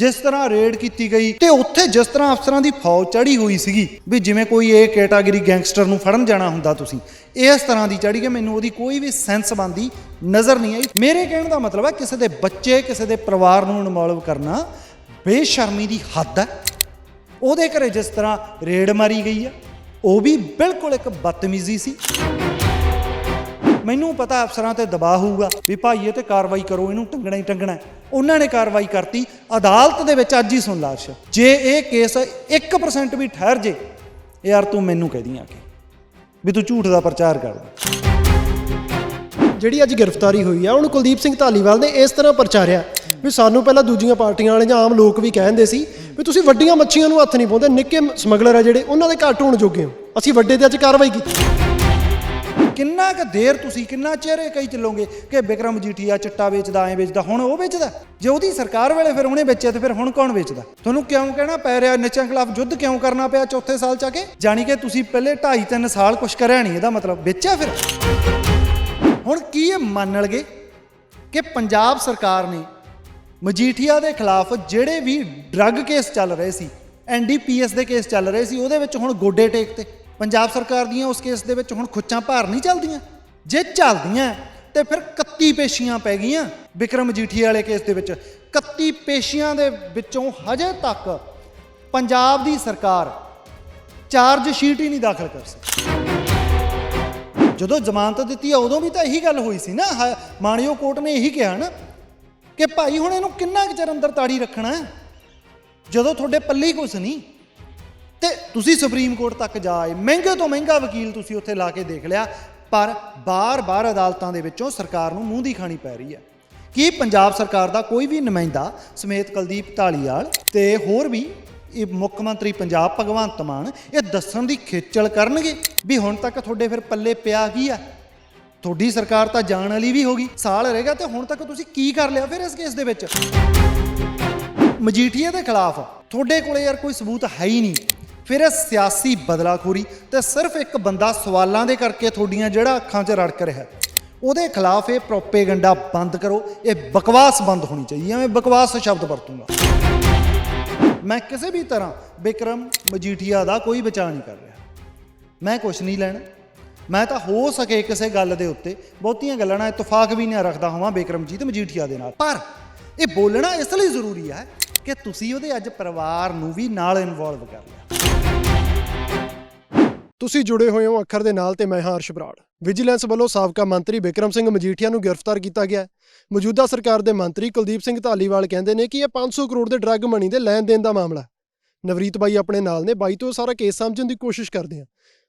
ਜਿਸ ਤਰ੍ਹਾਂ ਰੇਡ ਕੀਤੀ ਗਈ ਤੇ ਉੱਥੇ ਜਿਸ ਤਰ੍ਹਾਂ ਅਫਸਰਾਂ ਦੀ ਫੌਜ ਚੜੀ ਹੋਈ ਸੀਗੀ, ਵੀ ਜਿਵੇਂ ਕੋਈ ਇਹ ਕੈਟਾਗਰੀ ਗੈਂਗਸਟਰ ਨੂੰ ਫੜਨ ਜਾਣਾ ਹੁੰਦਾ ਤੁਸੀਂ, ਇਸ ਤਰ੍ਹਾਂ ਦੀ ਚੜੀ ਕਿ ਮੈਨੂੰ ਉਹਦੀ ਕੋਈ ਵੀ ਸੈਂਸ ਬੰਦੀ ਨਜ਼ਰ ਨਹੀਂ ਆਈ। ਮੇਰੇ ਕਹਿਣ ਦਾ ਮਤਲਬ ਹੈ ਕਿਸੇ ਦੇ ਬੱਚੇ, ਕਿਸੇ ਦੇ ਪਰਿਵਾਰ ਨੂੰ ਇਨਵੋਲਵ ਕਰਨਾ ਬੇਸ਼ਰਮੀ ਦੀ ਹੱਦ ਹੈ। ਉਹਦੇ ਘਰੇ ਜਿਸ ਤਰ੍ਹਾਂ ਰੇਡ ਮਾਰੀ ਗਈ ਆ ਉਹ ਵੀ ਬਿਲਕੁਲ ਇੱਕ ਬਦਤਮੀਜ਼ੀ ਸੀ। ਮੈਨੂੰ ਪਤਾ ਅਫਸਰਾਂ ਤੇ ਦਬਾਅ ਹੋਊਗਾ ਵੀ ਭਾਈ ਇਹ ਤੇ ਕਾਰਵਾਈ ਕਰੋ, ਇਹਨੂੰ ਟੰਗਣਾ ਹੀ ਟੰਗਣਾ ਉਹਨਾਂ ਨੇ ਕਾਰਵਾਈ ਕਰਤੀ। ਅਦਾਲਤ ਦੇ ਵਿੱਚ ਅੱਜ ਹੀ ਸੁਣ ਲਾਸ਼ ਜੇ ਇਹ ਕੇਸ 1% ਵੀ ਠਹਿਰ ਜੇ ਯਾਰ ਤੂੰ ਮੈਨੂੰ ਕਹਿ ਦੀਆਂ ਕਿ ਵੀ ਤੂੰ ਝੂਠ ਦਾ ਪ੍ਰਚਾਰ ਕਰਦਾ ਜਿਹੜੀ ਅੱਜ ਗ੍ਰਿਫਤਾਰੀ ਹੋਈ ਆ, ਉਹਨੂੰ ਕੁਲਦੀਪ ਸਿੰਘ ਧਾਲੀਵਾਲ ਨੇ ਇਸ ਤਰ੍ਹਾਂ ਪ੍ਰਚਾਰਿਆ ਵੀ ਸਾਨੂੰ ਪਹਿਲਾਂ ਦੂਜੀਆਂ ਪਾਰਟੀਆਂ ਵਾਲੇ ਜਾਂ ਆਮ ਲੋਕ ਵੀ ਕਹਿੰਦੇ ਸੀ ਵੀ ਤੁਸੀਂ ਵੱਡੀਆਂ ਮੱਛੀਆਂ ਨੂੰ ਹੱਥ ਨਹੀਂ ਪਾਉਂਦੇ, ਨਿੱਕੇ ਸਮਗਲਰ ਆ ਜਿਹੜੇ, ਉਹਨਾਂ ਦੇ ਘੱਟ ਹੋਣ ਜੋਗੇ ਹੋ। ਅਸੀਂ ਵੱਡੇ ਤੇ ਅੱਜ ਕਾਰਵਾਈ ਕੀਤੀ। ਕਿੰਨਾ ਕੁ ਦੇਰ ਤੁਸੀਂ ਕਿੰਨਾ ਚਿਹਰੇ ਕਈ ਚੱਲੋਗੇ ਕਿ ਬਿਕਰਮ ਜੀਠੀਆ ਚਿੱਟਾ ਵੇਚਦਾ, ਐ ਵੇਚਦਾ, ਹੁਣ ਉਹ ਵੇਚਦਾ? ਜੇ ਉਹਦੀ ਸਰਕਾਰ ਵੇਲੇ ਫਿਰ ਉਹਨੇ ਵੇਚਿਆ ਤੇ ਫਿਰ ਹੁਣ ਕੌਣ ਵੇਚਦਾ? ਤੁਹਾਨੂੰ ਕਿਉਂ ਕਹਿਣਾ ਪੈ ਰਿਹਾ ਨਸ਼ਿਆਂ ਖਿਲਾਫ ਯੁੱਧ ਕਿਉਂ ਕਰਨਾ ਪਿਆ ਚੌਥੇ ਸਾਲ ਚ ਆ ਕੇ? ਜਾਣੀ ਕਿ ਤੁਸੀਂ ਪਹਿਲੇ 2.5 3 ਸਾਲ ਕੁਛ ਕਰਿਆ ਨਹੀਂ ਇਹਦਾ ਮਤਲਬ ਵੇਚਿਆ ਫਿਰ? ਹੁਣ ਕੀ ਇਹ ਮੰਨ ਲਗੇ ਕਿ ਪੰਜਾਬ ਸਰਕਾਰ ਨੇ ਮਜੀਠੀਆ ਦੇ ਖਿਲਾਫ ਜਿਹੜੇ ਵੀ ਡਰੱਗ ਕੇਸ ਚੱਲ ਰਹੇ ਸੀ ਐਨਡੀਪੀਐਸ ਦੇ ਕੇਸ ਚੱਲ ਰਹੇ ਸੀ, ਉਹਦੇ ਵਿੱਚ ਹੁਣ ਗੋਡੇ ਟੇਕ ਤੇ ਪੰਜਾਬ ਸਰਕਾਰ ਦੀਆਂ ਉਸ ਕੇਸ ਦੇ ਵਿੱਚ ਹੁਣ ਖੁੱਚਾਂ ਭਾਰ ਨਹੀਂ ਚੱਲਦੀਆਂ। ਜੇ ਚੱਲਦੀਆਂ, ਤੇ ਫਿਰ 31 ਪੇਸ਼ੀਆਂ ਪੈ ਗਈਆਂ ਵਿਕਰਮ ਮਜੀਠੀਆ ਵਾਲੇ ਕੇਸ ਦੇ ਵਿੱਚ। 31 ਪੇਸ਼ੀਆਂ ਦੇ ਵਿੱਚੋਂ ਹਜੇ ਤੱਕ ਪੰਜਾਬ ਦੀ ਸਰਕਾਰ ਚਾਰਜ ਸ਼ੀਟ ਹੀ ਨਹੀਂ ਦਾਖਲ ਕਰ ਸਕੀ। ਜਦੋਂ ਜ਼ਮਾਨਤ ਦਿੱਤੀ ਆ, ਉਦੋਂ ਵੀ ਤਾਂ ਇਹੀ ਗੱਲ ਹੋਈ ਸੀ ਨਾ। ਹ- ਮਾਣਯੋਗ ਕੋਰਟ ਨੇ ਇਹੀ ਕਿਹਾ ਨਾ ਕਿ ਭਾਈ ਹੁਣ ਇਹਨੂੰ ਕਿੰਨਾ ਕੁ ਚਿਰ ਅੰਦਰ ਤਾੜੀ ਰੱਖਣਾ ਜਦੋਂ ਤੁਹਾਡੇ ਪੱਲੇ ਕੁਛ ਨਹੀਂ ਤੇ ਤੁਸੀਂ ਸੁਪਰੀਮ ਕੋਰਟ ਤੱਕ ਜਾਏ। ਮਹਿੰਗੇ ਤੋਂ ਮਹਿੰਗਾ ਵਕੀਲ ਤੁਸੀਂ ਉੱਥੇ ਲਾ ਕੇ ਦੇਖ ਲਿਆ, ਪਰ ਬਾਰ-ਬਾਰ ਅਦਾਲਤਾਂ ਦੇ ਵਿੱਚੋਂ ਸਰਕਾਰ ਨੂੰ ਮੂੰਹ ਦੀ ਖਾਣੀ ਪੈ ਰਹੀ ਹੈ। ਕੀ ਪੰਜਾਬ ਸਰਕਾਰ ਦਾ ਕੋਈ ਵੀ ਨੁਮਾਇੰਦਾ ਸਮੇਤ ਕੁਲਦੀਪ ਢਾਲੀਵਾਲ ਤੇ ਹੋਰ ਵੀ ਇਹ ਮੁੱਖ ਮੰਤਰੀ ਪੰਜਾਬ ਭਗਵੰਤ ਮਾਨ, ਇਹ ਦੱਸਣ ਦੀ ਖੇਚਲ ਕਰਨਗੇ ਵੀ ਹੁਣ ਤੱਕ ਤੁਹਾਡੇ ਫਿਰ ਪੱਲੇ ਪਿਆ ਕੀ ਆ? ਤੁਹਾਡੀ ਸਰਕਾਰ ਤਾਂ ਜਾਣ ਵਾਲੀ ਵੀ ਹੋਗੀ ਸਾਲ ਰਹੇਗਾ ਤੇ ਹੁਣ ਤੱਕ ਤੁਸੀਂ ਕੀ ਕਰ ਲਿਆ ਫਿਰ ਇਸ ਕੇਸ ਦੇ ਵਿੱਚ? ਮਜੀਠੀਆ ਦੇ ਖਿਲਾਫ, ਤੁਹਾਡੇ ਕੋਲੇ ਯਾਰ ਕੋਈ ਸਬੂਤ ਹੈ ਹੀ ਨਹੀਂ। ਫਿਰ ਇਹ ਸਿਆਸੀ ਬਦਲਾਖੋਰੀ ਤੇ ਸਿਰਫ ਇੱਕ ਬੰਦਾ ਸਵਾਲਾਂ ਦੇ ਕਰਕੇ ਤੁਹਾਡੀਆਂ ਜਿਹੜਾ ਅੱਖਾਂ 'ਚ ਰੜਕ ਰਿਹਾ, ਉਹਦੇ ਖਿਲਾਫ ਇਹ ਪ੍ਰੋਪੇਗੈਂਡਾ ਬੰਦ ਕਰੋ, ਇਹ ਬਕਵਾਸ ਬੰਦ ਹੋਣੀ ਚਾਹੀਦੀ ਹੈ, ਮੈਂ ਬਕਵਾਸ ਸ਼ਬਦ ਵਰਤੂੰਗਾ। ਮੈਂ ਕਿਸੇ ਵੀ ਤਰ੍ਹਾਂ ਵਿਕਰਮ ਮਜੀਠੀਆ ਦਾ ਕੋਈ ਬਚਾਅ ਨਹੀਂ ਕਰ ਰਿਹਾ। ਮੈਂ ਕੁਝ ਨਹੀਂ ਲੈਣਾ। ਮੈਂ ਤਾਂ ਹੋ ਸਕੇ ਕਿਸੇ ਗੱਲ ਦੇ ਉੱਤੇ ਬਹੁਤੀਆਂ ਗੱਲਾਂ ਨਾਲ ਇਤਫਾਕ ਵੀ ਨਹੀਂ ਰੱਖਦਾ ਹੋਵਾਂ ਬਿਕਰਮਜੀਤ ਮਜੀਠੀਆ ਦੇ ਨਾਲ। ਪਰ ਇਹ ਬੋਲਣਾ ਇਸ ਲਈ ਜ਼ਰੂਰੀ ਹੈ ਕਿ ਤੁਸੀਂ ਉਹਦੇ ਅੱਜ ਪਰਿਵਾਰ ਨੂੰ ਵੀ ਨਾਲ ਇਨਵੋਲਵ ਕਰ ਲਿਆ। ਤੁਸੀਂ ਜੁੜੇ ਹੋਏ ਹੋ ਅੱਖਰ ਦੇ ਨਾਲ ਤੇ ਮੈਂ ਹਾਂ ਹਰਸ਼ ਬਰਾੜ। ਵਿਜੀਲੈਂਸ ਵੱਲੋਂ ਸਾਬਕਾ ਮੰਤਰੀ ਬਿਕਰਮ ਸਿੰਘ ਮਜੀਠੀਆ ਨੂੰ ਗ੍ਰਿਫਤਾਰ ਕੀਤਾ ਗਿਆ ਹੈ। ਮੌਜੂਦਾ ਸਰਕਾਰ ਦੇ ਮੰਤਰੀ ਕੁਲਦੀਪ ਸਿੰਘ ਧਾਲੀਵਾਲ ਕਹਿੰਦੇ ਨੇ ਕਿ ਇਹ 500 ਕਰੋੜ ਦੇ ਡਰੱਗ ਮਨੀ ਦੇ ਲੈਣ ਦੇਣ ਦਾ ਮਾਮਲਾ ਨਵਰੀਤ ਬਾਈ ਆਪਣੇ ਨਾਲ ਨੇ। ਬਾਈ ਤੋਂ ਸਾਰਾ ਕੇਸ ਸਮਝਣ ਦੀ ਕੋਸ਼ਿਸ਼ ਕਰਦੇ ਆ।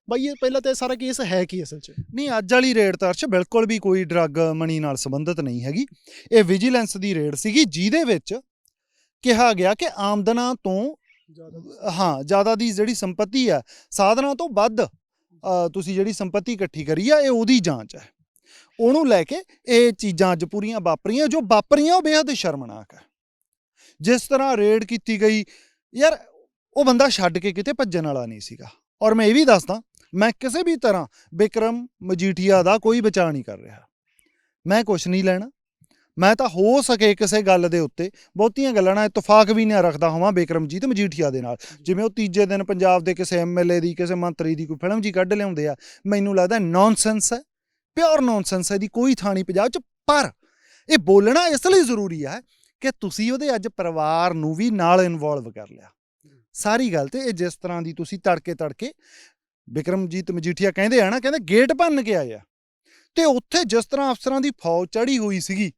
ਬਾਈ ਇਹ ਪਹਿਲਾਂ ਤਾਂ ਇਹ ਸਾਰਾ ਕੇਸ ਹੈ ਕੀ ਅਸਲ 'ਚ? ਨਹੀਂ ਅੱਜ ਵਾਲੀ ਰੇਡ ਤਾਂ ਅਰਸ਼ ਬਿਲਕੁਲ ਵੀ ਕੋਈ ਡਰੱਗ ਮਨੀ ਨਾਲ ਸੰਬੰਧਿਤ ਨਹੀਂ ਹੈਗੀ। ਇਹ ਵਿਜੀਲੈਂਸ ਦੀ ਰੇਡ ਸੀਗੀ ਜਿਹਦੇ ਵਿੱਚ ਕਿਹਾ ਗਿਆ ਕਿ ਆਮਦਨਾਂ ਤੋਂ ਹਾਂ ਜ਼ਿਆਦਾ ਦੀ ਜਿਹੜੀ ਸੰਪਤੀ ਹੈ ਸਾਧਨਾਂ ਤੋਂ ਵੱਧ ਤੁਸੀਂ ਜਿਹੜੀ ਸੰਪਤੀ ਇਕੱਠੀ ਕਰੀ ਆ ਇਹ ਉਹਦੀ ਜਾਂਚ ਹੈ। ਉਹਨੂੰ ਲੈ ਕੇ ਇਹ ਚੀਜ਼ਾਂ ਅੱਜ ਪੂਰੀਆਂ ਵਾਪਰੀਆਂ ਜੋ ਵਾਪਰੀਆਂ ਉਹ ਬੇहद ਸ਼ਰਮਨਾਕ ਹੈ। ਜਿਸ ਤਰ੍ਹਾਂ ਰੇਡ ਕੀਤੀ ਗਈ ਯਾਰ ਉਹ ਬੰਦਾ ਛੱਡ ਕੇ ਕਿਤੇ ਭੱਜਣ ਵਾਲਾ ਨਹੀਂ ਸੀਗਾ। ਔਰ ਮੈਂ ਇਹ ਵੀ ਦੱਸਦਾ ਮੈਂ ਕਿਸੇ ਵੀ ਤਰ੍ਹਾਂ ਬਿਕਰਮ ਮਜੀਠੀਆ ਦਾ ਕੋਈ ਬਚਾਅ ਨਹੀਂ ਕਰ ਰਿਹਾ। ਮੈਂ ਕੁਝ ਨਹੀਂ ਲੈਣਾ। ਮੈਂ ਤਾਂ ਹੋ ਸਕੇ ਕਿਸੇ ਗੱਲ ਦੇ ਉੱਤੇ ਬਹੁਤੀਆਂ ਗੱਲਾਂ ਨਾਲ ਇਤਫਾਕ ਵੀ ਨਾ ਰੱਖਦਾ ਹੋਵਾਂ ਬਿਕਰਮਜੀਤ ਮਜੀਠੀਆ ਦੇ ਨਾਲ। ਜਿਵੇਂ ਉਹ ਤੀਜੇ ਦਿਨ ਪੰਜਾਬ ਦੇ ਕਿਸੇ ਐਮਐਲਏ ਦੀ ਕਿਸੇ ਮੰਤਰੀ ਦੀ ਕੋਈ ਫਿਲਮ ਜੀ ਕੱਢ ਲਿਆਉਂਦੇ ਆ ਮੈਨੂੰ ਲੱਗਦਾ ਨੌਨਸੈਂਸ ਹੈ ਪਿਓਰ ਨੌਨਸੈਂਸ ਹੈ ਦੀ ਕੋਈ ਥਾਂ ਨਹੀਂ ਪੰਜਾਬ 'ਚ। ਪਰ ਇਹ ਬੋਲਣਾ ਇਸ ਲਈ ਜ਼ਰੂਰੀ ਹੈ ਕਿ ਤੁਸੀਂ ਉਹਦੇ ਅੱਜ ਪਰਿਵਾਰ ਨੂੰ ਵੀ ਨਾਲ ਇਨਵੋਲਵ ਕਰ ਲਿਆ। ਸਾਰੀ ਗੱਲ ਤੇ ਇਹ ਜਿਸ ਤਰ੍ਹਾਂ ਦੀ ਤੁਸੀਂ ਤੜਕੇ ਤੜਕੇ ਬਿਕਰਮਜੀਤ ਮਜੀਠੀਆ ਕਹਿੰਦੇ ਆ ਨਾ ਕਹਿੰਦੇ ਗੇਟ ਭੰਨ ਕੇ ਆਇਆ ਤੇ ਉੱਥੇ ਜਿਸ ਤਰ੍ਹਾਂ ਅਫਸਰਾਂ ਦੀ ਫੌਜ ਚੜੀ ਹੋਈ ਸੀਗੀ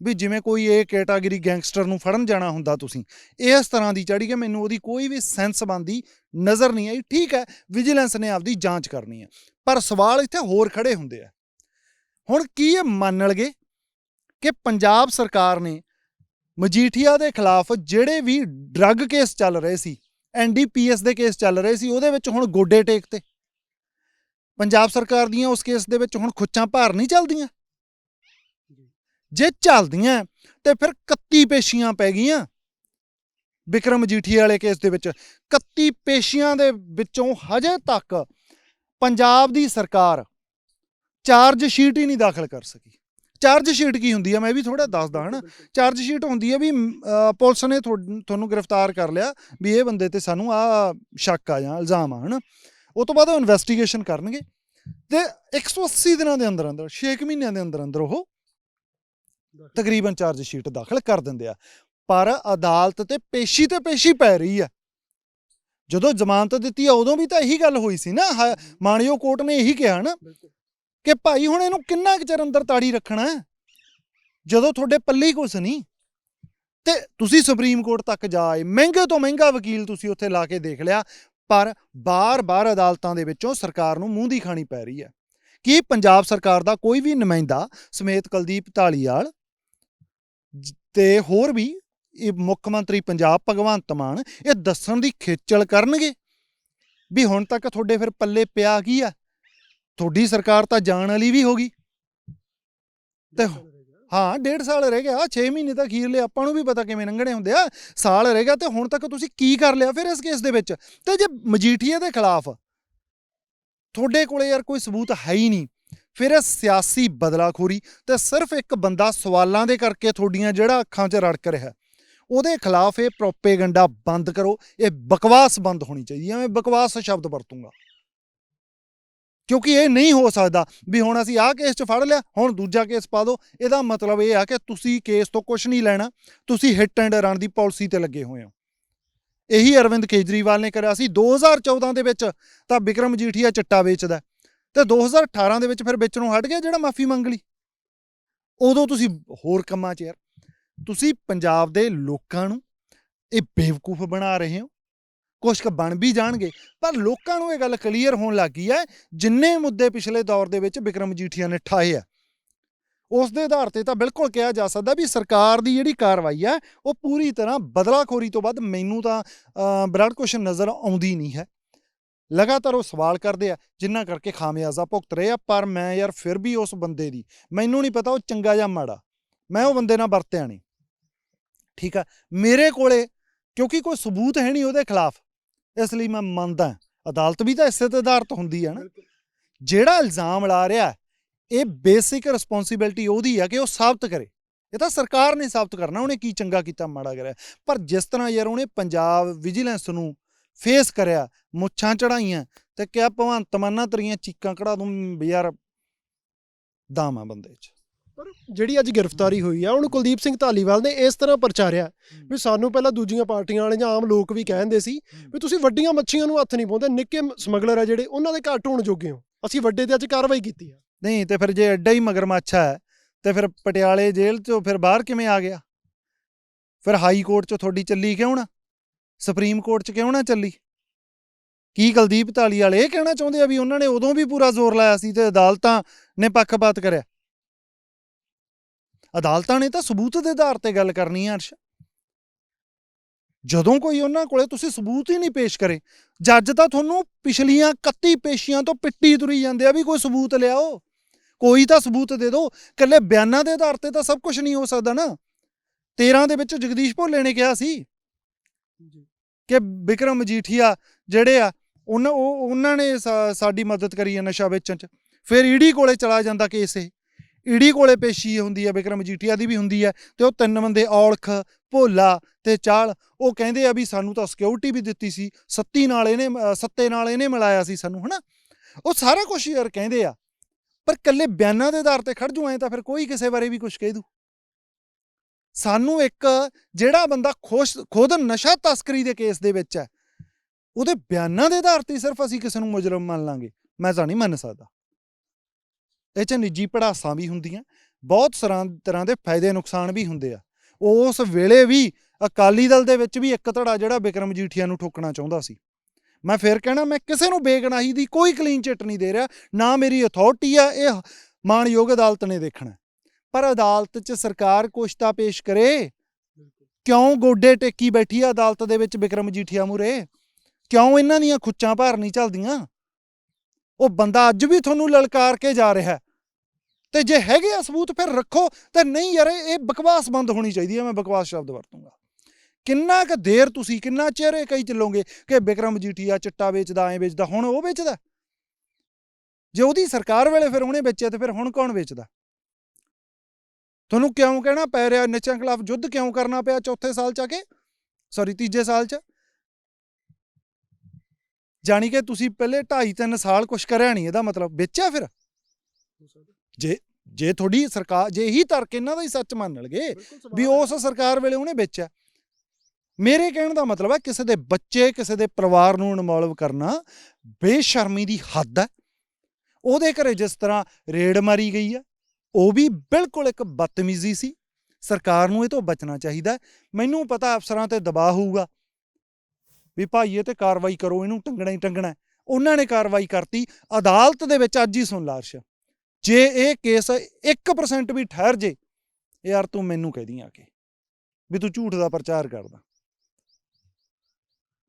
ਵੀ ਜਿਵੇਂ ਕੋਈ ਇਹ ਕੈਟਾਗਰੀ ਗੈਂਗਸਟਰ ਨੂੰ ਫੜਨ ਜਾਣਾ ਹੁੰਦਾ ਤੁਸੀਂ ਇਸ ਤਰ੍ਹਾਂ ਦੀ ਚੜੀ ਕਿ ਮੈਨੂੰ ਉਹਦੀ ਕੋਈ ਵੀ ਸੈਂਸ ਬੰਦੀ ਨਜ਼ਰ ਨਹੀਂ ਆਈ। ਠੀਕ ਹੈ ਵਿਜੀਲੈਂਸ ਨੇ ਆਪਦੀ ਜਾਂਚ ਕਰਨੀ ਹੈ, ਪਰ ਸਵਾਲ ਇੱਥੇ ਹੋਰ ਖੜੇ ਹੁੰਦੇ ਆ। ਹੁਣ ਕੀ ਇਹ ਮੰਨ ਲਗੇ ਕਿ ਪੰਜਾਬ ਸਰਕਾਰ ਨੇ ਮਜੀਠੀਆ ਦੇ ਖਿਲਾਫ ਜਿਹੜੇ ਵੀ ਡਰੱਗ ਕੇਸ ਚੱਲ ਰਹੇ ਸੀ ਐਨਡੀਪੀਐਸ ਦੇ ਕੇਸ ਚੱਲ ਰਹੇ ਸੀ, ਉਹਦੇ ਵਿੱਚ ਹੁਣ ਗੋਡੇ ਟੇਕ ਤੇ ਪੰਜਾਬ ਸਰਕਾਰ ਦੀਆਂ ਉਸ ਕੇਸ ਦੇ ਵਿੱਚ ਹੁਣ ਖੁੱਚਾਂ ਭਾਰ ਨਹੀਂ ਚੱਲਦੀਆਂ। ਜੇ ਚੱਲਦੀਆਂ ਤੇ ਫਿਰ 31 ਪੇਸ਼ੀਆਂ ਪੈ ਗਈਆਂ। ਵਿਕਰਮ ਜੀਠੀ ਵਾਲੇ ਕੇਸ ਦੇ ਵਿੱਚ 31 ਪੇਸ਼ੀਆਂ ਦੇ ਵਿੱਚੋਂ ਹਜੇ ਤੱਕ ਪੰਜਾਬ ਦੀ ਸਰਕਾਰ ਚਾਰਜ ਸ਼ੀਟ ਹੀ ਨਹੀਂ ਦਾਖਲ ਕਰ ਸਕੀ। ਚਾਰਜ ਸ਼ੀਟ ਕੀ ਹੁੰਦੀ ਆ? ਮੈਂ ਵੀ ਥੋੜਾ ਦੱਸਦਾ ਹਨਾ। ਚਾਰਜ ਸ਼ੀਟ ਹੁੰਦੀ ਹੈ ਵੀ ਪੁਲਿਸ ਨੇ ਤੁਹਾਨੂੰ ਗ੍ਰਿਫਤਾਰ ਕਰ ਲਿਆ ਵੀ ਇਹ ਬੰਦੇ ਤੇ ਸਾਨੂੰ ਆ ਸ਼ੱਕ ਆ ਜਾਂ ਇਲਜ਼ਾਮ ਆ ਹਨਾ। ਉਹ ਤੋਂ ਬਾਅਦ ਉਹ ਇਨਵੈਸਟੀਗੇਸ਼ਨ ਕਰਨਗੇ ਤੇ 180 ਦਿਨਾਂ ਦੇ ਅੰਦਰ ਅੰਦਰ 6 ਮਹੀਨਿਆਂ ਦੇ ਅੰਦਰ ਅੰਦਰ ਉਹ ਤਕਰੀਬਨ ਚਾਰਜ ਸ਼ੀਟ ਦਾਖਲ ਕਰ ਦਿੰਦੇ ਆ। ਪਰ ਅਦਾਲਤ ਤੇ ਪੇਸ਼ੀ ਤੇ ਪੇਸ਼ੀ ਪੈ ਰਹੀ ਆ। ਜਦੋਂ ਜ਼ਮਾਨਤ ਦਿੱਤੀ ਆ ਉਦੋਂ ਵੀ ਤਾਂ ਇਹੀ ਗੱਲ ਹੋਈ ਸੀ ਨਾ। ਮਾਣਯੋਗ ਕੋਰਟ ਨੇ ਇਹੀ ਕਿਹਾ ਨਾ ਕਿ ਭਾਈ ਹੁਣ ਇਹਨੂੰ ਕਿੰਨਾ ਕੁ ਚਿਰ ਅੰਦਰ ਤਾੜੀ ਰੱਖਣਾ ਜਦੋਂ ਤੁਹਾਡੇ ਪੱਲੇ ਕੁਛ ਨਹੀਂ। ਤੇ ਤੁਸੀਂ ਸੁਪਰੀਮ ਕੋਰਟ ਤੱਕ ਜਾਏ ਮਹਿੰਗੇ ਤੋਂ ਮਹਿੰਗਾ ਵਕੀਲ ਤੁਸੀਂ ਉੱਥੇ ਲਾ ਕੇ ਦੇਖ ਲਿਆ। ਪਰ ਬਾਰ-ਬਾਰ ਅਦਾਲਤਾਂ ਦੇ ਵਿੱਚੋਂ ਸਰਕਾਰ ਨੂੰ ਮੂੰਹ ਦੀ ਖਾਣੀ ਪੈ ਰਹੀ ਹੈ। ਕੀ ਪੰਜਾਬ ਸਰਕਾਰ ਦਾ ਕੋਈ ਵੀ ਨੁਮਾਇੰਦਾ ਸਮੇਤ ਕੁਲਦੀਪ ਢਾਲੀਵਾਲ ਤੇ ਹੋਰ ਵੀ ਇਹ ਮੁੱਖ ਮੰਤਰੀ ਪੰਜਾਬ ਭਗਵੰਤ ਮਾਨ ਇਹ ਦੱਸਣ ਦੀ ਖੇਚਲ ਕਰਨਗੇ ਵੀ ਹੁਣ ਤੱਕ ਤੁਹਾਡੇ ਫਿਰ ਪੱਲੇ ਪਿਆ ਕੀ ਆ? ਤੁਹਾਡੀ ਸਰਕਾਰ ਤਾਂ ਜਾਣ ਵਾਲੀ ਵੀ ਹੋ ਗਈ। ਤੇ ਹਾਂ ਡੇਢ ਸਾਲ ਰਹਿ ਗਿਆ। 6 ਮਹੀਨੇ ਤਾਂ ਅਖੀਰਲੇ ਆਪਾਂ ਨੂੰ ਵੀ ਪਤਾ ਕਿਵੇਂ ਲੰਘਣੇ ਹੁੰਦੇ ਆ। ਸਾਲ ਰਹਿ ਗਿਆ ਤੇ ਹੁਣ ਤੱਕ ਤੁਸੀਂ ਕੀ ਕਰ ਲਿਆ ਫਿਰ ਇਸ ਕੇਸ ਦੇ ਵਿੱਚ? ਤੇ ਜੇ ਮਜੀਠੀਏ ਦੇ ਖਿਲਾਫ ਤੁਹਾਡੇ ਕੋਲੇ ਯਾਰ ਕੋਈ ਸਬੂਤ ਹੈ ਹੀ ਨਹੀਂ। ਫਿਰ ਇਹ ਸਿਆਸੀ ਬਦਲਾਖੋਰੀ ਤੇ ਸਿਰਫ ਇੱਕ ਬੰਦਾ ਸਵਾਲਾਂ ਦੇ ਕਰਕੇ ਤੁਹਾਡੀਆਂ ਜਿਹੜਾ ਅੱਖਾਂ 'ਚ ਰੜਕ ਰਿਹਾ ਉਹਦੇ ਖਿਲਾਫ ਇਹ ਪ੍ਰੋਪੇਗੈਂਡਾ ਬੰਦ ਕਰੋ, ਇਹ ਬਕਵਾਸ ਬੰਦ ਹੋਣੀ ਚਾਹੀਦੀ ਹੈ, ਮੈਂ ਬਕਵਾਸ ਸ਼ਬਦ ਵਰਤੂੰਗਾ। ਕਿਉਂਕਿ ਇਹ ਨਹੀਂ ਹੋ ਸਕਦਾ ਵੀ ਹੁਣ ਅਸੀਂ ਆਹ ਕੇਸ 'ਚ ਫੜ ਲਿਆ, ਹੁਣ ਦੂਜਾ ਕੇਸ ਪਾ ਦਿਓ, ਇਹਦਾ ਮਤਲਬ ਇਹ ਆ ਕਿ ਤੁਸੀਂ ਕੇਸ ਤੋਂ ਕੁਝ ਨਹੀਂ ਲੈਣਾ, ਤੁਸੀਂ ਹਿੱਟ ਐਂਡ ਰਨ ਦੀ ਪਾਲਿਸੀ ਤੇ ਲੱਗੇ ਹੋਏ ਹੋ। ਇਹੀ ਅਰਵਿੰਦ ਕੇਜਰੀਵਾਲ ਨੇ ਕਰਿਆ ਸੀ 2014 ਦੇ ਵਿੱਚ ਤਾਂ ਵਿਕਰਮ ਜੀਠੀਆ ਚਿੱਟਾ ਵੇਚਦਾ ਤੇ 2018 ਦੇ ਵਿੱਚ ਫਿਰ ਵੇਚਣੋਂ ਹਟ ਗਿਆ ਜਿਹੜਾ ਮਾਫੀ ਮੰਗ ਲਈ। ਉਦੋਂ ਤੁਸੀਂ ਹੋਰ ਕੰਮਾਂ 'ਚ ਯਾਰ। ਤੁਸੀਂ ਪੰਜਾਬ ਦੇ ਲੋਕਾਂ ਨੂੰ ਇਹ ਬੇਵਕੂਫ ਬਣਾ ਰਹੇ ਹੋ। ਕੁਛ ਕੁ ਬਣ ਵੀ ਜਾਣਗੇ, ਪਰ ਲੋਕਾਂ ਨੂੰ ਇਹ ਗੱਲ ਕਲੀਅਰ ਹੋਣ ਲੱਗੀ ਹੈ, ਜਿੰਨੇ ਮੁੱਦੇ ਪਿਛਲੇ ਦੌਰ ਦੇ ਵਿੱਚ ਵਿਕਰਮ ਜੀਠੀਆ ਨੇ ਠਾਏ ਆ, ਉਸ ਦੇ ਆਧਾਰ ਤੇ ਤਾਂ ਬਿਲਕੁਲ ਕਿਹਾ ਜਾ ਸਕਦਾ ਵੀ ਸਰਕਾਰ ਦੀ ਜਿਹੜੀ ਕਾਰਵਾਈ ਹੈ, ਉਹ ਪੂਰੀ ਤਰ੍ਹਾਂ ਬਦਲਾਖੋਰੀ ਤੋਂ ਬਾਅਦ ਮੈਨੂੰ ਤਾਂ ਬਲੱਡ ਕੁਐਸਚਨ ਨਜ਼ਰ ਆਉਂਦੀ ਨਹੀਂ ਹੈ। ਲਗਾਤਾਰ ਉਹ ਸਵਾਲ ਕਰਦੇ ਆ ਜਿੰਨਾ ਕਰਕੇ ਖਾਮਿਆਜ਼ਾ ਭੁਗਤ ਰਹੇ ਆ ਪਰ ਮੈਂ ਯਾਰ ਫਿਰ ਵੀ ਉਸ ਬੰਦੇ ਦੀ ਮੈਨੂੰ ਨਹੀਂ ਪਤਾ ਉਹ ਚੰਗਾ ਜਾਂ ਮਾੜਾ ਮੈਂ ਉਹ ਬੰਦੇ ਨਾਲ ਵਰਤਿਆ ਨਹੀਂ। ਠੀਕ ਆ ਮੇਰੇ ਕੋਲੇ ਕਿਉਂਕਿ ਕੋਈ ਸਬੂਤ ਹੈ ਨਹੀਂ ਉਹਦੇ ਖਿਲਾਫ ਇਸ ਲਈ ਮੈਂ ਮੰਨਦਾ ਅਦਾਲਤ ਵੀ ਤਾਂ ਇਸੇ ਤੇ ਆਧਾਰਿਤ ਹੁੰਦੀ ਹੈ ਨਾ। ਜਿਹੜਾ ਇਲਜ਼ਾਮ ਲਾ ਰਿਹਾ ਇਹ ਬੇਸਿਕ ਰਿਸਪੌਂਸਿਬਿਲਟੀ ਉਹਦੀ ਆ ਕਿ ਉਹ ਸਾਬਤ ਕਰੇ। ਇਹ ਤਾਂ ਸਰਕਾਰ ਨੇ ਸਾਬਤ ਕਰਨਾ ਉਹਨੇ ਕੀ ਚੰਗਾ ਕੀਤਾ ਮਾੜਾ ਕਰਿਆ। ਪਰ ਜਿਸ ਤਰ੍ਹਾਂ ਯਾਰ ਉਹਨੇ ਪੰਜਾਬ ਵਿਜੀਲੈਂਸ ਨੂੰ ਫੇਸ ਕਰਿਆ ਮੁੱਛਾਂ ਚੜਾਈਆਂ ਤੇ ਕਿਹਾ ਭਗਵੰਤ ਮਾਨਾ ਤੇਰੀਆਂ ਚੀਕਾਂ ਕਢਾ ਦੂੰ ਯਾਰ ਦਾਮਾ ਬੰਦੇ 'ਚ। ਪਰ ਜਿਹੜੀ ਅੱਜ ਗ੍ਰਿਫਤਾਰੀ ਹੋਈ ਆ ਉਹਨੂੰ ਕੁਲਦੀਪ ਸਿੰਘ ਧਾਲੀਵਾਲ ਨੇ ਇਸ ਤਰ੍ਹਾਂ ਪ੍ਰਚਾਰਿਆ ਵੀ ਸਾਨੂੰ ਪਹਿਲਾਂ ਦੂਜੀਆਂ ਪਾਰਟੀਆਂ ਵਾਲੇ ਜਾਂ ਆਮ ਲੋਕ ਵੀ ਕਹਿੰਦੇ ਸੀ ਵੀ ਤੁਸੀਂ ਵੱਡੀਆਂ ਮੱਛੀਆਂ ਨੂੰ ਹੱਥ ਨਹੀਂ ਪਾਉਂਦੇ ਨਿੱਕੇ ਸਮਗਲਰ ਆ ਜਿਹੜੇ ਉਹਨਾਂ ਦੇ ਘੱਟ ਹੋਣ ਜੋਗੇ ਹੋ। ਅਸੀਂ ਵੱਡੇ ਤੇ ਅੱਜ ਕਾਰਵਾਈ ਕੀਤੀ ਆ। ਨਹੀਂ ਤੇ ਫਿਰ ਜੇ ਐਡਾ ਹੀ ਮਗਰਮੱਛ ਹੈ ਤੇ ਫਿਰ ਪਟਿਆਲੇ ਜੇਲ੍ਹ 'ਚੋਂ ਫਿਰ ਬਾਹਰ ਕਿਵੇਂ ਆ ਗਿਆ? ਫਿਰ ਹਾਈ ਕੋਰਟ 'ਚ ਤੁਹਾਡੀ ਚੱਲੀ ਕਿਉਂ ਨਾ? ਸੁਪਰੀਮ ਕੋਰਟ 'ਚ ਕਿਉਂ ਨਾ ਚੱਲੀ? ਕੀ ਕੁਲਦੀਪ ਢਾਲੀ ਵਾਲੇ ਇਹ ਕਹਿਣਾ ਚਾਹੁੰਦੇ ਆ ਵੀ ਉਹਨਾਂ ਨੇ ਉਦੋਂ ਵੀ ਪੂਰਾ ਜ਼ੋਰ ਲਾਇਆ ਸੀ ਤੇ ਅਦਾਲਤਾਂ ਨੇ ਪੱਖਪਾਤ ਕਰਿਆ? ਅਦਾਲਤਾਂ ਨੇ ਤਾਂ ਸਬੂਤ ਦੇ ਆਧਾਰ ਤੇ ਗੱਲ ਕਰਨੀ ਹੈ ਅਰਸ਼। ਜਦੋਂ ਕੋਈ ਉਹਨਾਂ ਕੋਲੇ ਤੁਸੀਂ ਸਬੂਤ ਹੀ ਨਹੀਂ ਪੇਸ਼ ਕਰੇ, ਜੱਜ ਤਾਂ ਤੁਹਾਨੂੰ ਪਿਛਲੀਆਂ 31 ਪੇਸ਼ੀਆਂ ਤੋਂ ਪਿੱਟੀ ਤੁਰੀ ਜਾਂਦੇ ਆ ਵੀ ਕੋਈ ਸਬੂਤ ਲਿਆਓ। ਕੋਈ ਤਾਂ ਸਬੂਤ ਦੇ ਦਿਓ ਕੱਲੇ ਬਿਆਨਾਂ ਦੇ ਆਧਾਰ ਤੇ ਤਾਂ ਸਭ ਕੁਝ ਨਹੀਂ ਹੋ ਸਕਦਾ ਨਾ। 13 ਦੇ ਵਿੱਚ ਜਗਦੀਸ਼ ਭੋਲੇ ਨੇ ਕਿਹਾ ਸੀ। ਕਿ ਵਿਕਰਮ ਮਜੀਠੀਆ ਜਿਹੜੇ ਆ ਉਹਨਾਂ ਉਹ, ਉਹਨਾਂ ਨੇ ਸਾ- ਸਾਡੀ ਮਦਦ ਕਰੀ ਹੈ ਨਸ਼ਾ ਵੇਚਣ ਚ। ਫਿਰ ਈਡੀ ਕੋਲੇ ਚਲਾ ਜਾਂਦਾ ਕੇਸ ਇਹ। ਈਡੀ ਕੋਲੇ ਪੇਸ਼ੀ ਹੁੰਦੀ ਹੈ ਵਿਕਰਮ ਮਜੀਠੀਆ ਦੀ ਵੀ ਹੁੰਦੀ ਹੈ ਤੇ ਉਹ ਤਿੰਨ ਬੰਦੇ ਔਲਖ, ਭੋਲਾ ਤੇ ਚਾਲ, ਉਹ ਕਹਿੰਦੇ ਆ ਵੀ ਸਾਨੂੰ ਤਾਂ ਸਿਕਿਉਰਿਟੀ ਵੀ ਦਿੱਤੀ ਸੀ, ਸੱਤੀ ਨਾਲ ਇਹਨੇ ਸੱਤੇ ਨਾਲ ਇਹਨੇ ਮਿਲਾਇਆ ਸੀ ਸਾਨੂੰ, ਹਨਾ? ਉਹ ਸਾਰਾ ਕੁਝ ਯਾਰ ਕਹਿੰਦੇ ਆ, ਪਰ ਕੱਲੇ ਬਿਆਨਾਂ ਦੇ ਆਧਾਰ ਤੇ ਖੜ ਜੂ, ਐ ਤਾਂ ਫਿਰ ਕੋਈ ਕਿਸੇ ਬਾਰੇ ਵੀ ਕੁਝ ਕਹਿ ਦੂ। ਸਾਨੂੰ ਇੱਕ ਜਿਹੜਾ ਬੰਦਾ ਖੁਸ਼, ਖੁਦ ਨਸ਼ਾ ਤਸਕਰੀ ਦੇ ਕੇਸ ਦੇ ਵਿੱਚ ਹੈ, ਉਹਦੇ ਬਿਆਨਾਂ ਦੇ ਆਧਾਰ ਤੇ ਸਿਰਫ ਅਸੀਂ ਕਿਸੇ ਨੂੰ ਮੁਜਰਮ ਮੰਨ ਲਾਂਗੇ, ਮੈਂ ਤਾਂ ਨਹੀਂ ਮੰਨ ਸਕਦਾ। ਇਹ ਚ ਨਿੱਜੀ ਪੜਾਸਾਂ ਵੀ ਹੁੰਦੀਆਂ, ਬਹੁਤ ਸਰਾਂ, ਤਰ੍ਹਾਂ ਦੇ ਫਾਇਦੇ ਨੁਕਸਾਨ ਵੀ ਹੁੰਦੇ ਆ। ਉਸ ਵੇਲੇ ਵੀ ਅਕਾਲੀ ਦਲ ਦੇ ਵਿੱਚ ਵੀ ਇੱਕ ਧੜਾ ਜਿਹੜਾ ਵਿਕਰਮ ਜੀਠੀਆ ਨੂੰ ਠੋਕਣਾ ਚਾਹੁੰਦਾ ਸੀ। ਮੈਂ ਫੇਰ ਕਹਿਣਾ, ਮੈਂ ਕਿਸੇ ਨੂੰ ਬੇਗਨਾਹੀ ਦੀ ਕੋਈ ਕਲੀਨ ਚਿੱਟ ਨਹੀਂ ਦੇ ਰਿਹਾ, ਨਾ ਮੇਰੀ ਅਥਾਰਟੀ ਆ, ਇਹ ਮਾਣਯੋਗ ਅਦਾਲਤ ਨੇ ਦੇਖਣਾ। ਪਰ ਅਦਾਲਤ 'ਚ ਸਰਕਾਰ ਕੁਛ ਤਾਂ ਪੇਸ਼ ਕਰੇ। ਕਿਉਂ ਗੋਡੇ ਟੇਕੀ ਬੈਠੀ ਆ ਅਦਾਲਤ ਦੇ ਵਿੱਚ ਵਿਕਰਮ ਜੀਠੀਆ ਮੂਰੇ ਕਿਉਂ ਇਹਨਾਂ ਦੀਆਂ ਖੁੱਚਾਂ ਭਾਰ ਨਹੀਂ ਚੱਲਦੀਆਂ ਉਹ ਬੰਦਾ ਅੱਜ ਵੀ ਤੁਹਾਨੂੰ ਲਲਕਾਰ ਕੇ ਜਾ ਰਿਹਾ। ਤੇ ਜੇ ਹੈਗੇ ਆ ਸਬੂਤ ਫਿਰ ਰੱਖੋ। ਤੇ ਨਹੀਂ ਯਾਰ ਇਹ ਬਕਵਾਸ ਬੰਦ ਹੋਣੀ ਚਾਹੀਦੀ ਹੈ ਮੈਂ ਬਕਵਾਸ ਸ਼ਬਦ ਵਰਤੂੰਗਾ। ਕਿੰਨਾ ਕੁ ਦੇਰ ਤੁਸੀਂ ਕਿੰਨਾ ਚਿਰ ਇਹ ਕਹੀ ਚੱਲੋਗੇ ਕਿ ਵਿਕਰਮ ਜੀਠੀਆ ਚਿੱਟਾ ਵੇਚਦਾ ਐ ਵੇਚਦਾ ਹੁਣ ਉਹ ਵੇਚਦਾ? ਜੇ ਉਹਦੀ ਸਰਕਾਰ ਵੇਲੇ ਫਿਰ ਉਹਨੇ ਵੇਚਿਆ ਤੇ ਫਿਰ ਹੁਣ ਕੌਣ ਵੇਚਦਾ? ਤੁਹਾਨੂੰ ਕਿਉਂ ਕਹਿਣਾ ਪੈ ਰਿਹਾ? ਨਸ਼ਿਆਂ ਖਿਲਾਫ ਯੁੱਧ ਕਿਉਂ ਕਰਨਾ ਪਿਆ ਚੌਥੇ ਸਾਲ ਚ ਆ ਕੇ? ਸੌਰੀ ਤੀਜੇ ਸਾਲ ਚ। ਜਾਣੀ ਕਿ ਤੁਸੀਂ ਪਹਿਲੇ 2.5 3 ਸਾਲ ਕੁਝ ਕਰਿਆ ਨਹੀਂ ਇਹਦਾ ਮਤਲਬ ਵੇਚਿਆ ਫਿਰ? ਜੇ ਜੇ ਤੁਹਾਡੀ ਸਰਕਾਰ ਜੇ ਇਹੀ ਤਰਕ ਇਹਨਾਂ ਦਾ ਹੀ ਸੱਚ ਮੰਨ ਲਗੇ ਵੀ ਉਸ ਸਰਕਾਰ ਵੇਲੇ ਉਹਨੇ ਵੇਚਿਆ। ਮੇਰੇ ਕਹਿਣ ਦਾ ਮਤਲਬ ਹੈ ਕਿਸੇ ਦੇ ਬੱਚੇ ਕਿਸੇ ਦੇ ਪਰਿਵਾਰ ਨੂੰ ਇਨਵੋਲਵ ਕਰਨਾ ਬੇਸ਼ਰਮੀ ਦੀ ਹੱਦ ਹੈ। ਉਹਦੇ ਘਰੇ ਜਿਸ ਤਰ੍ਹਾਂ ਰੇਡ ਮਾਰੀ ਗਈ ਹੈ। ਉਹ ਵੀ ਬਿਲਕੁਲ ਇੱਕ ਬਦਤਮੀਜ਼ੀ ਸੀ। ਸਰਕਾਰ ਨੂੰ ਇਹ ਤੋਂ ਬਚਣਾ ਚਾਹੀਦਾ ਮੈਨੂੰ ਪਤਾ ਅਫਸਰਾਂ ਤੇ ਦਬਾਅ ਹੋਊਗਾ ਵੀ ਭਾਈ ਇਹ ਤੇ ਕਾਰਵਾਈ ਕਰੋ, ਇਹਨੂੰ ਟੰਗਣਾ ਹੀ ਟੰਗਣਾ ਉਹਨਾਂ ਨੇ ਕਾਰਵਾਈ ਕਰਤੀ। ਅਦਾਲਤ ਦੇ ਵਿੱਚ ਅੱਜ ਹੀ ਸੁਣ ਲਾਰਸ਼ ਜੇ ਇਹ ਕੇਸ 1% ਵੀ ਠਹਿਰ ਜੇ ਯਾਰ ਤੂੰ ਮੈਨੂੰ ਕਹਿ ਦੀ ਆ ਕੇ ਵੀ ਤੂੰ ਝੂਠ ਦਾ ਪ੍ਰਚਾਰ ਕਰਦਾ।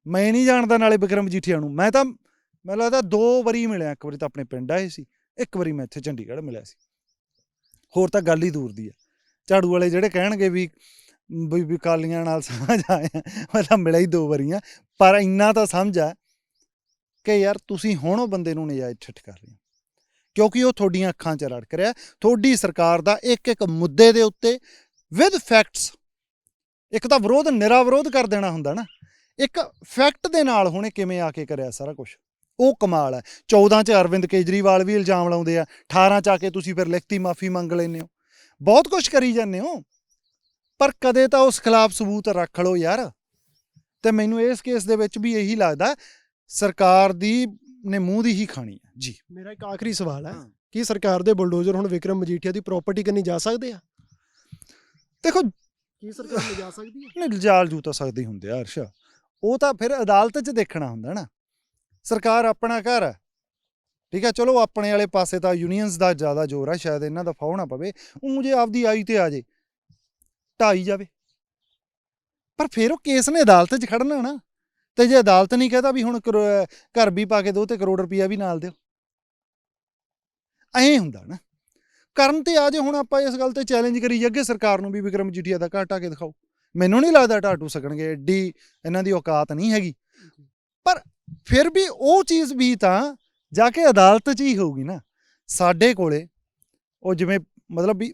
ਮੈਂ ਨਹੀਂ ਜਾਣਦਾ ਨਾਲੇ ਵਿਕਰਮ ਜੀਠੀਆ ਨੂੰ। ਮੈਂ ਤਾਂ, ਮੈਨੂੰ ਲੱਗਦਾ ਦੋ ਵਾਰੀ ਮਿਲਿਆ ਇੱਕ ਵਾਰੀ ਤਾਂ ਆਪਣੇ ਪਿੰਡ ਆਏ ਸੀ। ਇੱਕ ਵਾਰੀ ਮੈਂ ਇੱਥੇ ਚੰਡੀਗੜ੍ਹ ਮਿਲਿਆ ਸੀ। ਹੋਰ ਤਾਂ ਗੱਲ ਹੀ ਦੂਰ ਦੀ ਆ। ਝਾੜੂ ਵਾਲੇ ਜਿਹੜੇ ਕਹਿਣਗੇ ਵੀ ਵੀ ਵੀ ਕਾਲੀਆਂ ਨਾਲ ਸਮਝ ਆਇਆ ਮੈਂ ਤਾਂ ਮਿਲਿਆ ਹੀ ਦੋ ਵਾਰੀਆਂ, ਪਰ ਇੰਨਾ ਤਾਂ ਸਮਝ ਆ ਕਿ ਯਾਰ ਤੁਸੀਂ ਹੁਣ ਉਹ ਬੰਦੇ ਨੂੰ ਨਜਾਇਜ਼ ਠੱਠ ਰਹੇ ਹੋ। ਕਿਉਂਕਿ ਉਹ ਤੁਹਾਡੀਆਂ ਅੱਖਾਂ 'ਚ ਰੜਕ ਰਿਹਾ, ਤੁਹਾਡੀ ਸਰਕਾਰ ਦਾ ਇੱਕ ਇੱਕ ਮੁੱਦੇ ਦੇ ਉੱਤੇ ਵਿਦ ਫੈਕਟਸ ਇੱਕ ਤਾਂ ਵਿਰੋਧ ਨਿਰਾ ਵਿਰੋਧ ਕਰ ਦੇਣਾ ਹੁੰਦਾ ਨਾ, ਇੱਕ ਫੈਕਟ ਦੇ ਨਾਲ ਹੁਣੇ ਕਿਵੇਂ ਆ ਕੇ ਕਰਿਆ ਸਾਰਾ ਕੁਝ ਉਹ ਕਮਾਲ ਹੈ। 14 ਚ ਅਰਵਿੰਦ ਕੇਜਰੀਵਾਲ ਵੀ ਇਲਜ਼ਾਮ ਲਾਉਂਦੇ ਆ 18 ਚ ਆ ਕੇ ਤੁਸੀਂ ਫਿਰ ਲਿਖਤੀ ਮਾਫੀ ਮੰਗ ਲੈਂਦੇ ਹੋ। ਬਹੁਤ ਕੁਝ ਕਰੀ ਜਾਂਦੇ ਹੋ। ਪਰ ਕਦੇ ਤਾਂ ਉਸ ਖਿਲਾਫ ਸਬੂਤ ਰੱਖ ਲਓ ਯਾਰ। ਤੇ ਮੈਨੂੰ ਇਸ ਕੇਸ ਦੇ ਵਿੱਚ ਵੀ ਇਹੀ ਲੱਗਦਾ ਸਰਕਾਰ ਦੀ ਨੇ ਮੂੰਹ ਦੀ ਹੀ ਖਾਣੀ ਹੈ। ਜੀ। ਮੇਰਾ ਇੱਕ ਆਖਰੀ ਸਵਾਲ ਹੈ। ਕੀ ਸਰਕਾਰ ਦੇ ਬੁਲਡੋਜ਼ਰ ਹੁਣ ਵਿਕਰਮ ਮਜੀਠੀਆ ਦੀ ਪ੍ਰਾਪਰਟੀ ਕੰਨੀ ਜਾ ਸਕਦੇ ਆ? ਦੇਖੋ ਕੀ ਸਰਕਾਰ ਲੈ ਜਾ ਸਕਦੀ ਹੈ? ਨਹੀਂ ਜਾਲ ਜੂ ਤਾਂ ਸਕਦੇ ਹੁੰਦੇ ਆ ਅਰਸ਼ ਉਹ ਤਾਂ ਫਿਰ ਅਦਾਲਤ 'ਚ ਦੇਖਣਾ ਹੁੰਦਾ ਨਾ। ਸਰਕਾਰ ਆਪਣਾ ਘਰ ਹੈ। ਠੀਕ ਹੈ, ਚਲੋ ਆਪਣੇ ਵਾਲੇ ਪਾਸੇ ਤਾਂ ਯੂਨੀਅਨਸ ਦਾ ਜ਼ਿਆਦਾ ਜ਼ੋਰ ਹੈ, ਸ਼ਾਇਦ ਇਹਨਾਂ ਦਾ ਫਾਉਣਾ ਪਵੇ ਉਹ ਜੇ ਆਪਦੀ ਆਈ ਤੇ ਆ ਜੇ, ਢਾਈ ਜਾਵੇ। ਪਰ ਫਿਰ ਉਹ ਕੇਸ ਨੇ ਅਦਾਲਤ 'ਚ ਖੜਨਾ ਨਾ, ਤੇ ਜੇ ਅਦਾਲਤ ਨਹੀਂ ਕਹਦਾ ਵੀ ਹੁਣ ਕਰੋ- ਘਰ ਵੀ ਪਾ ਕੇ ਦਿਓ ਤੇ ਕਰੋੜ ਰੁਪਈਆ ਵੀ ਨਾਲ ਦਿਓ। ਐਂ ਹੁੰਦਾ ਨਾ। ਕਰਨ ਤੇ ਆ ਜੇ, ਹੁਣ ਆਪਾਂ ਇਸ ਗੱਲ ਤੇ ਚੈਲੰਜ ਕਰੀ ਅੱਗੇ ਸਰਕਾਰ ਨੂੰ ਵੀ ਵਿਕਰਮ ਜੀਠੀਆ ਦਾ ਘਾਟਾ ਕੇ ਦਿਖਾਓ। ਮੈਨੂੰ ਨਹੀਂ ਲੱਗਦਾ ਢਾਟੂ ਸਕਣਗੇ, ਐਡੀ ਇਹਨਾਂ ਦੀ ਔਕਾਤ ਨਹੀਂ ਹੈਗੀ। ਪਰ ਫਿਰ ਵੀ ਉਹ ਚੀਜ਼ ਵੀ ਤਾਂ ਜਾ ਕੇ ਅਦਾਲਤ 'ਚ ਹੀ ਹੋਊਗੀ ਨਾ। ਸਾਡੇ ਕੋਲੇ ਉਹ ਜਿਵੇਂ ਮਤਲਬ ਵੀ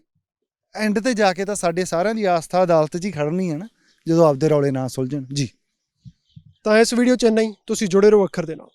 ਐਂਡ ਤੇ ਜਾ ਕੇ ਤਾਂ ਸਾਡੇ ਸਾਰਿਆਂ ਦੀ ਆਸਥਾ ਅਦਾਲਤ 'ਚ ਹੀ ਖੜਨੀ ਹੈ ਨਾ, ਜਦੋਂ ਆਪਦੇ ਰੌਲੇ ਨਾ ਸੁਲਝਣ। ਜੀ। ਤਾਂ ਇਸ ਵੀਡੀਓ ਚ ਇੰਨਾ ਹੀ। ਤੁਸੀਂ ਜੁੜੇ ਰਹੋ ਅੱਖਰ ਦੇ ਨਾਲ।